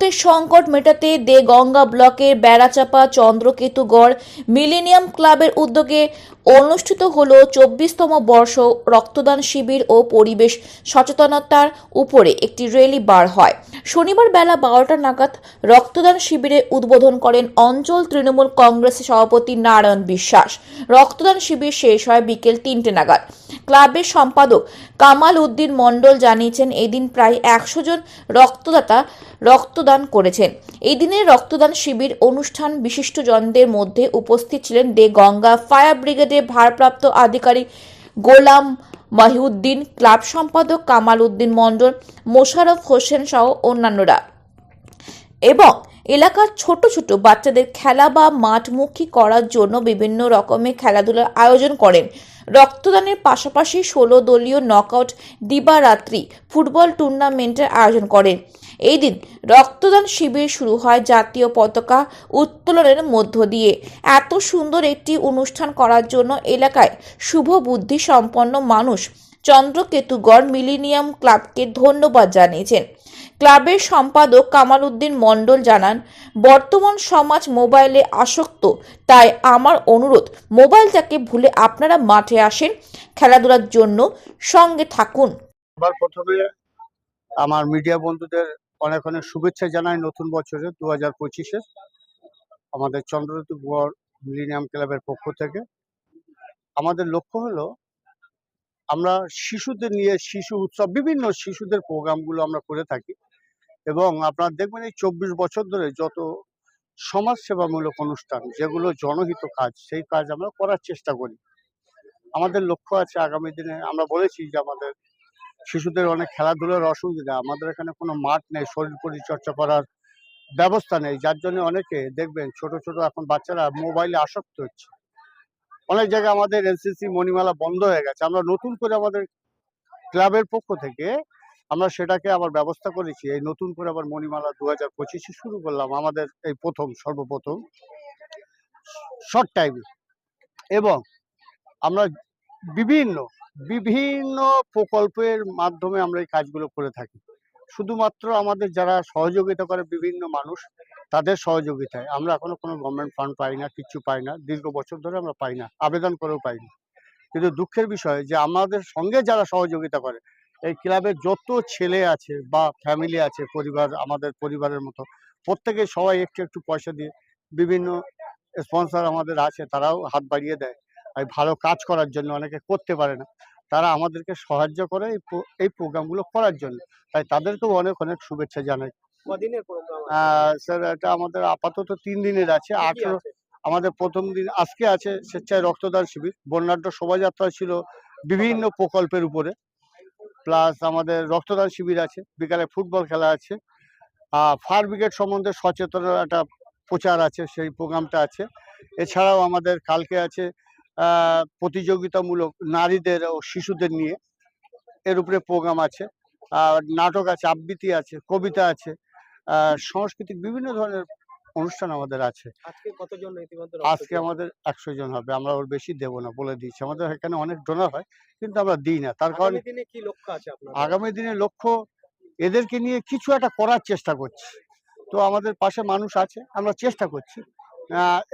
রক্তের সংকট মেটাতে দে গঙ্গা ব্লকের বেড়াচাপা, চন্দ্রকেতুগড় মিলেনিয়াম ক্লাবের উদ্যোগে অনুষ্ঠিত হল চব্বিশতম বর্ষ রক্তদান শিবির ও পরিবেশ সচেতনতার উপরে একটি র্যালি বার হয়। শনিবার বেলা বারোটা নাগাদ রক্তদান শিবিরে উদ্বোধন করেন অঞ্চল তৃণমূল কংগ্রেসের সভাপতি নারায়ণ বিশ্বাস। রক্তদান শিবির শেষ হয় বিকেল তিনটে নাগাদ। ক্লাবের সম্পাদক কামাল উদ্দিন মণ্ডল জানিয়েছেন, এদিন প্রায় একশো জন রক্তদাতা রক্তদান করেছেন। এই দিনের রক্তদান শিবির অনুষ্ঠান বিশিষ্টজনদের মধ্যে উপস্থিত ছিলেন দে গঙ্গা, ফায়ার ব্রিগেডের ভারপ্রাপ্ত আধিকারিক গোলাম মাহিউদ্দিন, ক্লাব সম্পাদক কামাল উদ্দিন মণ্ডল, মোশারফ হোসেন সহ অন্যান্যরা। এবং এলাকার ছোট ছোট বাচ্চাদের খেলা বা মাঠমুখী করার জন্য বিভিন্ন রকমের খেলাধুলার আয়োজন করেন। রক্তদানের পাশাপাশি ষোলো দলীয় নকআউট দিবারাত্রি ফুটবল টুর্নামেন্টের আয়োজন করেন। এই দিন রক্তদান শিবির শুরু হয় জাতীয় পতাকা উত্তোলনের মধ্য দিয়ে। এত সুন্দর একটি অনুষ্ঠান করার জন্য এলাকায় শুভ বুদ্ধি সম্পন্ন মানুষ চন্দ্রকেতুগড় মিলিনিয়াম ক্লাবকে ধন্যবাদ জানিয়েছেন। ক্লাবের সম্পাদক কামাল উদ্দিন মণ্ডল জানান, বর্তমান সমাজ মোবাইলে আসক্ত, তাই আমার অনুরোধ, মোবাইলটাকে ভুলে আপনারা মাঠে আসেন, খেলাধুলার জন্য সঙ্গে থাকুন। আমার মিডিয়া বন্ধুদের অনেক অনেক শুভেচ্ছা জানাই নতুন বছরে দু হাজার পঁচিশে আমাদের চন্দ্রদুগড় মিলিনিয়াম ক্লাবের পক্ষ থেকে। আমাদের লক্ষ্য হলো আমরা শিশুদের নিয়ে শিশু উৎসব, বিভিন্ন শিশুদের প্রোগ্রামগুলো আমরা করে থাকি এবং আপনারা দেখবেন এই চব্বিশ বছর ধরে যত সমাজ সেবামূলক অনুষ্ঠান, যেগুলো জনহিত কাজ, সেই কাজ আমরা করার চেষ্টা করি। আমাদের লক্ষ্য আছে আগামী দিনে, আমরা বলেছি যে আমাদের শিশুদের অনেক খেলাধুলার অসুবিধা। আমাদের এখানে কোনো মাঠ নেই, শরীর পরিচর্যা করার ব্যবস্থা নেই। যার জন্য অনেকে দেখবেন ছোট ছোট এখন বাচ্চারা মোবাইলে আসক্ত হচ্ছে। অনেক জায়গায় আমাদের এনসিসি মণিমালা বন্ধ হয়ে গেছে। আমরা নতুন করে আমাদের ক্লাবের পক্ষ থেকে আমরা সেটাকে আবার ব্যবস্থা করেছি। এই নতুন করে আবার মণিমালা দু হাজার পঁচিশে শুরু করলাম আমাদের এই প্রথম, সর্বপ্রথম শর্ট টাইমে। এবং আমরা বিভিন্ন বিভিন্ন প্রকল্পের মাধ্যমে আমরা এই কাজগুলো করে থাকি। শুধুমাত্র আমাদের যারা সহযোগিতা করে বিভিন্ন মানুষ, তাদের সহযোগিতায়। আমরা এখনও কোনো গভর্নমেন্ট ফান্ড পাই না কিচ্ছু পাই না। দীর্ঘ বছর ধরে আমরা পাই না, আবেদন করেও পাই না। কিন্তু দুঃখের বিষয় যে আমাদের সঙ্গে যারা সহযোগিতা করে, এই ক্লাবের যত ছেলে আছে বা ফ্যামিলি আছে, পরিবার, আমাদের পরিবারের মতো, প্রত্যেকে সবাই একটু একটু পয়সা দিয়ে বিভিন্ন স্পন্সর আমাদের আছে, তারাও হাত বাড়িয়ে দেয়। এই ভালো কাজ করার জন্য অনেকে করতে পারে না। তারা আমাদেরকে সাহায্য করে এই প্রোগ্রামগুলো করার জন্য। তাই তাদেরকেও অনেক অনেক শুভেচ্ছা জানাই। স্যার এটা আমাদের আপাতত তিন দিনের আছে। আঠেরো আমাদের প্রথম দিন আজকে আছে স্বেচ্ছায় রক্তদান শিবির। বর্ণাঢ্য শোভাযাত্রা ছিল বিভিন্ন প্রকল্পের উপরে। প্লাস আমাদের রক্তদান শিবির আছে। বিকালে ফুটবল খেলা আছে। আর ফায়ার ব্রিগেড সম্বন্ধে সচেতনতা একটা প্রচার আছে। সেই প্রোগ্রামটা আছে। এছাড়াও আমাদের কালকে আছে প্রতিযোগিতামূলক নারীদের ও শিশুদের নিয়ে এর উপরে প্রোগ্রাম আছে। আর নাটক আছে আবৃত্তি আছে কবিতা আছে সাংস্কৃতিক বিভিন্ন ধরনের অনুষ্ঠান আমাদের আছে। আজকে আমাদের একশো জন হবে আমরা ওর বেশি দেবো না বলে দিচ্ছি আমাদের এখানে অনেক ডোনার হয় কিন্তু আমরা দিই না। তার কারণে আগামী দিনে কি লক্ষ্য আছে আগামী দিনে লক্ষ্য এদেরকে নিয়ে কিছু একটা করার চেষ্টা করছি। তো আমাদের পাশে মানুষ আছে আমরা চেষ্টা করছি।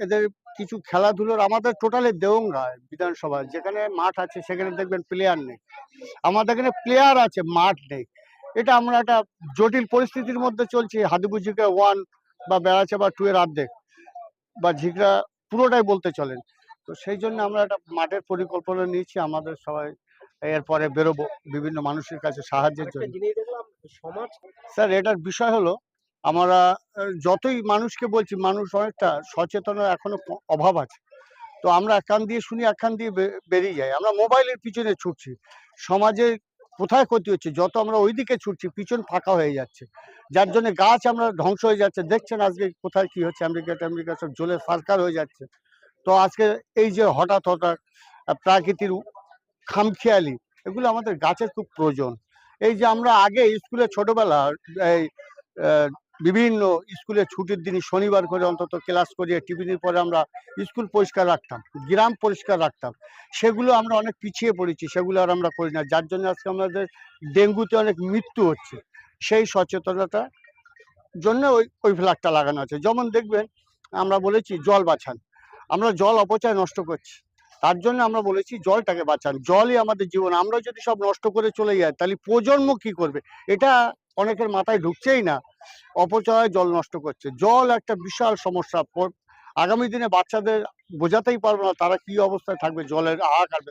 এদের কিছু খেলাধুলোর আমাদের টোটালি দেওঙ্গা বিধানসভা যেখানে মাঠ আছে সেখানে দেখবেন প্লেয়ার নেই। আমাদের এখানে প্লেয়ার আছে মাঠ নেই। এটা আমরা একটা জটিল পরিস্থিতির মধ্যে চলছি। হাদিবু ঝিকরা ওয়ান বা বেড়াচাপা টু এর অর্ধেক বা ঝিকরা পুরোটাই বলতে চলেন। তো সেই জন্য আমরা একটা মাঠের পরিকল্পনা নিয়েছি আমাদের সবাই এরপরে বেরোবো। বিভিন্ন মানুষের কাছে সাহায্যের জন্য। স্যার এটার বিষয় হলো আমরা যতই মানুষকে বলছি মানুষ অনেকটা সচেতনের এখনও অভাব আছে। তো আমরা একখান দিয়ে শুনি একখান দিয়ে বেরিয়ে যাই। আমরা মোবাইলের পিছনে ছুটছি। সমাজে কোথায় ক্ষতি হচ্ছে? যত আমরা ওইদিকে ছুটছি পিছন ফাঁকা হয়ে যাচ্ছে। যার জন্য গাছ আমরা ধ্বংস হয়ে যাচ্ছে। দেখছেন আজকে কোথায় কি হচ্ছে? আমেরিকা আমেরিকা সব জলে সরকার হয়ে যাচ্ছে। তো আজকে এই যে হঠাৎ হঠাৎ আহ, প্রাকৃতির খামখেয়ালি এগুলো আমাদের গাছের খুব প্রয়োজন। এই যে আমরা আগে স্কুলে ছোটবেলা এই বিভিন্ন স্কুলে ছুটির দিন শনিবার করে অন্তত ক্লাস করিয়ে টিফিনের পরে আমরা স্কুল পরিষ্কার রাখতাম, গ্রাম পরিষ্কার রাখতাম। সেগুলো আমরা অনেক পিছিয়ে পড়েছি, সেগুলো আর আমরা করি না। যার জন্য আজকে আমাদের ডেঙ্গুতে অনেক মৃত্যু হচ্ছে। সেই সচেতনতা জন্য ওই ওই ফ্ল্যাগটা লাগানো আছে। যেমন দেখবেন, আমরা বলেছি জল বাঁচান। আমরা জল অপচয় নষ্ট করছি। তার জন্য আমরা বলেছি জলটাকে বাঁচান। জলই আমাদের জীবন। আমরা যদি সব নষ্ট করে চলে যাই, তাহলে প্রজন্ম কি করবে? এটা অনেকের মাথায় ঢুকছেই না। অপচয়, জল নষ্ট করছে। জল একটা বিশাল সমস্যা। আগামী দিনে বাচ্চাদের বোঝাতেই পারব না তারা কি অবস্থায় থাকবে। জলের হাহাকার